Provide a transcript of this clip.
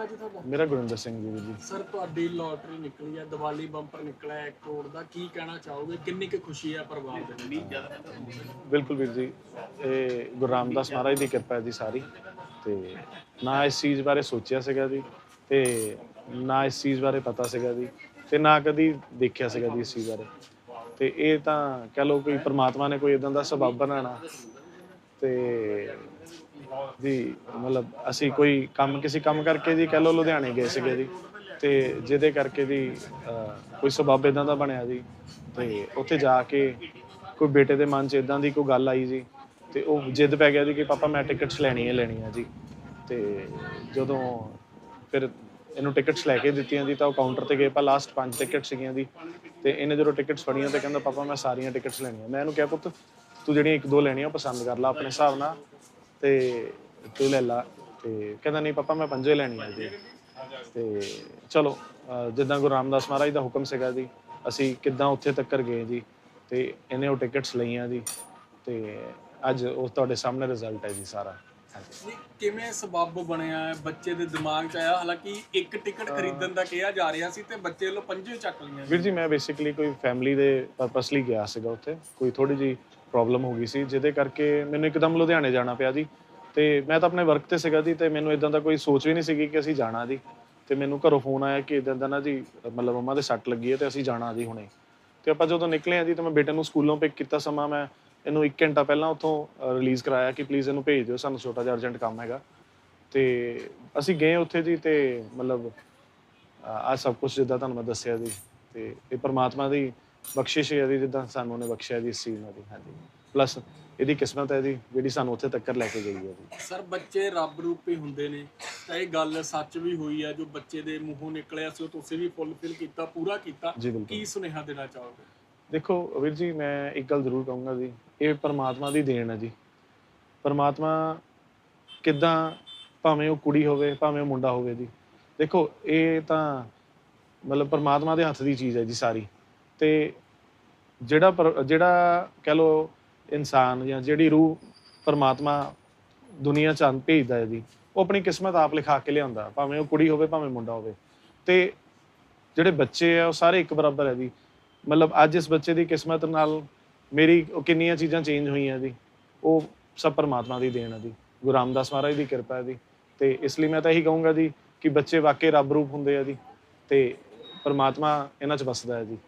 ਨਾਮ ਹੈ ਜੀ ਤੁਹਾਡਾ? ਮੇਰਾ ਗੁਰਿੰਦਰ ਸਿੰਘ ਜੀ ਵੀਰ ਜੀ। ਸਰ ਤੁਹਾਡੀ ਲੋਟਰੀ ਨਿਕਲੀ ਹੈ ਦੀਵਾਲੀ ਬੰਪਰ ਨਿਕਲਿਆ 1 ਕਰੋੜ ਦਾ। ਕੀ ਕਹਿਣਾ ਚਾਹੋਗੇ? ਕਿੰਨੀ ਕੁ ਖੁਸ਼ੀ ਹੈ ਪਰਿਵਾਰ ਦੇ ਵਿੱਚ? ਬਿਲਕੁਲ ਵੀਰ ਜੀ ਇਹ ਗੁਰੂ ਰਾਮਦਾਸ ਮਹਾਰਾਜ ਦੀ ਕਿਰਪਾ ਹੈ ਜੀ ਸਾਰੀ। ਤੇ ਨਾ ਇਸ ਚੀਜ਼ ਬਾਰੇ ਸੋਚਿਆ ਸੀਗਾ ਜੀ ਤੇ ਨਾ ਇਸ ਚੀਜ਼ ਬਾਰੇ ਪਤਾ ਸੀਗਾ ਜੀ ਤੇ ਨਾ ਕਦੀ ਦੇਖਿਆ ਸੀਗਾ ਜੀ ਇਸ ਚੀਜ਼ ਬਾਰੇ। ਤੇ ਇਹ ਤਾਂ ਕਹ ਲਓ ਕੋਈ ਪ੍ਰਮਾਤਮਾ ਨੇ ਕੋਈ ਇਦਾਂ ਦਾ ਸਬਬ ਬਣਾਣਾ ਤੇ ਜੀ ਮਤਲਬ ਅਸੀਂ ਕੋਈ ਕੰਮ ਕਿਸੇ ਕੰਮ ਕਰਕੇ ਜੀ ਕਹਿ ਲਓ ਲੁਧਿਆਣੇ ਗਏ ਸੀਗੇ ਜੀ। ਤੇ ਜਿਹਦੇ ਕਰਕੇ ਜੀ ਅਹ, ਕੋਈ ਸਬਬ ਇਦਾਂ ਦਾ ਬਣਿਆ ਜੀ। ਤੇ ਉੱਥੇ ਜਾ ਕੇ ਕੋਈ ਬੇਟੇ ਦੇ ਮਨ 'ਚ ਇਦਾਂ ਦੀ ਕੋਈ ਗੱਲ ਆਈ ਜੀ। ਤੇ ਉਹ ਜਿੱਦ ਪੈ ਗਿਆ ਜੀ ਕਿ ਪਾਪਾ ਮੈਂ ਟਿਕਟਸ ਲੈਣੀ ਹੈ ਲੈਣੀ ਹੈ ਜੀ। ਤੇ ਜਦੋਂ ਫਿਰ ਇਹਨੂੰ ਟਿਕਟਸ ਲੈ ਕੇ ਦਿੱਤੀਆਂ ਜੀ ਤਾਂ ਉਹ ਕਾਊਂਟਰ ਤੇ ਗਏ। ਪਾ ਲਾਸਟ ਪੰਜ ਟਿਕਟ ਸੀਗੀਆਂ ਜੀ। ਤੇ ਇਹਨੇ ਜਦੋਂ ਟਿਕਟਸ ਫੜੀਆਂ ਤੇ ਕਹਿੰਦਾ ਪਾਪਾ ਮੈਂ ਸਾਰੀਆਂ ਟਿਕਟਸ ਲੈਣੀਆਂ। ਮੈਂ ਇਹਨੂੰ ਕਿਹਾ ਪੁੱਤ ਤੂੰ ਜਿਹੜੀਆਂ ਇੱਕ ਦੋ ਲੈਣੀਆਂ ਉਹ ਪਸੰਦ ਕਰ ਲੈ ਆਪਣੇ ਹਿਸਾਬ ਨਾਲ। ਤੇ ਤੂੰ ਲੈ ਲਾ ਤੇ ਕਹਿੰਦਾ ਨਹੀਂ ਪਾਪਾ ਮੈਂ ਪੰਜੇ ਲੈਣੀਆਂ ਜੀ। ਤੇ ਚਲੋ ਅਹ ਜਿੱਦਾਂ ਗੁਰੂ ਰਾਮਦਾਸ ਮਹਾਰਾਜ ਦਾ ਹੁਕਮ ਸੀਗਾ ਜੀ ਅਸੀਂ ਕਿੱਦਾਂ ਉੱਥੇ ਤੱਕ ਗਏ ਜੀ ਤੇ ਇਹਨੇ ਉਹ ਟਿਕਟਸ ਲਈਆਂ ਜੀ ਤੇ ਅੱਜ ਉਹ ਤੁਹਾਡੇ ਸਾਹਮਣੇ ਰਿਜ਼ਲਟ ਹੈ ਜੀ ਸਾਰਾ। ਨਹੀਂ, ਕਿਵੇਂ ਸਬਬ ਬਣਿਆ? ਹੈ ਬੱਚੇ ਦੇ ਦਿਮਾਗ 'ਚ ਆਇਆ ਹਾਲਾਂਕਿ ਇੱਕ ਟਿਕਟ ਖਰੀਦਣ ਦਾ ਕਿਹਾ ਜਾ ਰਿਹਾ ਸੀ ਤੇ ਬੱਚੇ ਵੱਲੋਂ ਪੰਜੇ ਚੱਕ ਲਈਆਂ ਵੀਰ ਜੀ। ਮੈਂ ਬੇਸਿਕਲੀ ਕੋਈ ਫੈਮਿਲੀ ਦੇ ਪਰਪਸ ਲਈ ਗਿਆ ਸੀਗਾ ਉੱਥੇ ਕੋਈ ਥੋੜੀ ਜੀ ਪ੍ਰੋਬਲਮ ਹੋ ਗਈ ਸੀ, ਜਿਹਦੇ ਕਰਕੇ ਮੈਨੂੰ ਇੱਕਦਮ ਲੁਧਿਆਣੇ ਜਾਣਾ ਪਿਆ ਜੀ। ਤੇ ਮੈਂ ਤਾਂ ਆਪਣੇ ਵਰਕ ਤੇ ਸੀਗਾ ਜੀ, ਤੇ ਮੈਨੂੰ ਇਦਾਂ ਦਾ ਕੋਈ ਸੋਚ ਵੀ ਨਹੀਂ ਸੀਗੀ ਕਿ ਅਸੀਂ ਜਾਣਾ ਜੀ। ਤੇ ਮੈਨੂੰ ਘਰੋਂ ਫੋਨ ਆਇਆ ਕਿ ਇਦਾਂ ਦਾ ਨਾ ਜੀ, ਮਤਲਬ ਮੰਮਾ ਦੇ ਸੱਟ ਲੱਗੀ ਹੈ ਤੇ ਅਸੀਂ ਜਾਣਾ ਜੀ ਹੁਣੇ। ਤੇ ਆਪਾਂ ਜਦੋਂ ਨਿਕਲੇ ਆ ਜੀ, ਤਾਂ ਮੈਂ ਬੇਟੇ ਨੂੰ ਸਕੂਲੋਂ ਪਿਕ ਕੀਤਾ ਸਮਾਂ, ਮੈਂ ਇਹਨੂੰ 1 ਘੰਟਾ ਪਹਿਲਾਂ ਉੱਥੋਂ ਰਿਲੀਜ਼ ਕਰਾਇਆ ਕਿ ਪਲੀਜ਼ ਇਹਨੂੰ ਭੇਜ ਦਿਓ, ਸਾਨੂੰ ਛੋਟਾ ਜਿਹਾ ਅਰਜੈਂਟ ਕੰਮ ਹੈਗਾ। ਤੇ ਅਸੀਂ ਗਏ ਉੱਥੇ ਜੀ, ਤੇ ਮਤਲਬ ਆ ਸਭ ਕੁਝ ਜਿੱਦਾਂ ਤੁਹਾਨੂੰ ਮੈਂ ਦੱਸਿਆ ਜੀ। ਤੇ ਇਹ ਪਰਮਾਤਮਾ ਦੀ ਬਖਸ਼ਿਸ਼ ਹੈ ਜੀ ਜਿੱਦਾਂ ਸਾਨੂੰ ਉਹਨੇ ਬਖਸ਼ਿਆ ਜੀ ਇਸ ਚੀਜ਼ ਨਾਲ ਜੀ ਹਾਂਜੀ। ਪਲੱਸ ਇਹਦੀ ਕਿਸਮਤ ਹੈ ਜੀ ਜਿਹੜੀ ਸਾਨੂੰ ਉੱਥੇ ਤੱਕ ਲੈ ਕੇ ਗਈ ਹੈ ਜੀ ਸਰ ਬੱਚੇ ਰੱਬ ਰੂਪੀ ਹੁੰਦੇ ਨੇ। ਤਾਂ ਇਹ ਗੱਲ ਸੱਚ ਵੀ ਹੋਈ ਹੈ ਜੋ ਬੱਚੇ ਦੇ ਮੂੰਹੋਂ ਨਿਕਲਿਆ ਸੀ ਉਹ ਤੁਸੀਂ ਵੀ ਫੁੱਲਫਿਲ ਕੀਤਾ ਪੂਰਾ ਕੀਤਾ। ਜੀ ਬਿਲਕੁਲ। ਕੀ ਸੁਨੇਹਾ ਦੇਣਾ ਚਾਹੋਗੇ? ਦੇਖੋ ਵੀਰ ਜੀ ਮੈਂ ਇੱਕ ਗੱਲ ਜ਼ਰੂਰ ਕਹੂੰਗਾ ਜੀ। ਇਹ ਪਰਮਾਤਮਾ ਦੀ ਦੇਣ ਹੈ ਜੀ। ਪਰਮਾਤਮਾ ਕਿੱਦਾਂ ਭਾਵੇਂ ਉਹ ਕੁੜੀ ਹੋਵੇ ਭਾਵੇਂ ਉਹ ਮੁੰਡਾ ਹੋਵੇ ਜੀ। ਦੇਖੋ ਇਹ ਤਾਂ ਮਤਲਬ ਪਰਮਾਤਮਾ ਦੇ ਹੱਥ ਦੀ ਚੀਜ਼ ਹੈ ਜੀ ਸਾਰੀ। ਤੇ ਜਿਹੜਾ ਪਰ- ਜਿਹੜਾ ਕਹਿ ਲੋ ਇਨਸਾਨ ਜਾਂ ਜਿਹੜੀ ਰੂਹ ਪਰਮਾਤਮਾ ਦੁਨੀਆ ਚ ਅੰਤ ਭੇਜਦਾ ਹੈ ਜੀ ਉਹ ਆਪਣੀ ਕਿਸਮਤ ਆਪ ਲਿਖਾ ਕੇ ਲਿਆਉਂਦਾ, ਭਾਵੇਂ ਉਹ ਕੁੜੀ ਹੋਵੇ, ਭਾਵੇਂ ਮੁੰਡਾ ਹੋਵੇ। ਤੇ ਜਿਹੜੇ ਬੱਚੇ ਆ, ਉਹ ਸਾਰੇ ਇੱਕ ਬਰਾਬਰ ਹੈ ਜੀ ਮਤਲਬ ਅੱਜ ਇਸ ਬੱਚੇ ਦੀ ਕਿਸਮਤ ਨਾਲ ਮੇਰੀ ਕਿੰਨੀਆਂ ਚੀਜ਼ਾਂ ਚੇਂਜ ਹੋਈਆਂ ਜੀ ਉਹ ਸਭ ਪਰਮਾਤਮਾ ਦੀ ਦੇਣ ਹੈ ਜੀ ਗੁਰੂ ਰਾਮਦਾਸ ਮਹਾਰਾਜ ਦੀ ਕਿਰਪਾ ਹੈ ਜੀ ਤੇ ਇਸ ਲਈ ਮੈਂ ਤਾਂ ਇਹੀ ਕਹੂੰਗਾ ਜੀ ਕਿ ਬੱਚੇ ਵਾਕਈ ਰੱਬ ਰੂਪ ਹੁੰਦੇ ਆ ਜੀ ਤੇ ਪਰਮਾਤਮਾ ਇਹਨਾਂ 'ਚ ਵਸਦਾ ਹੈ ਜੀ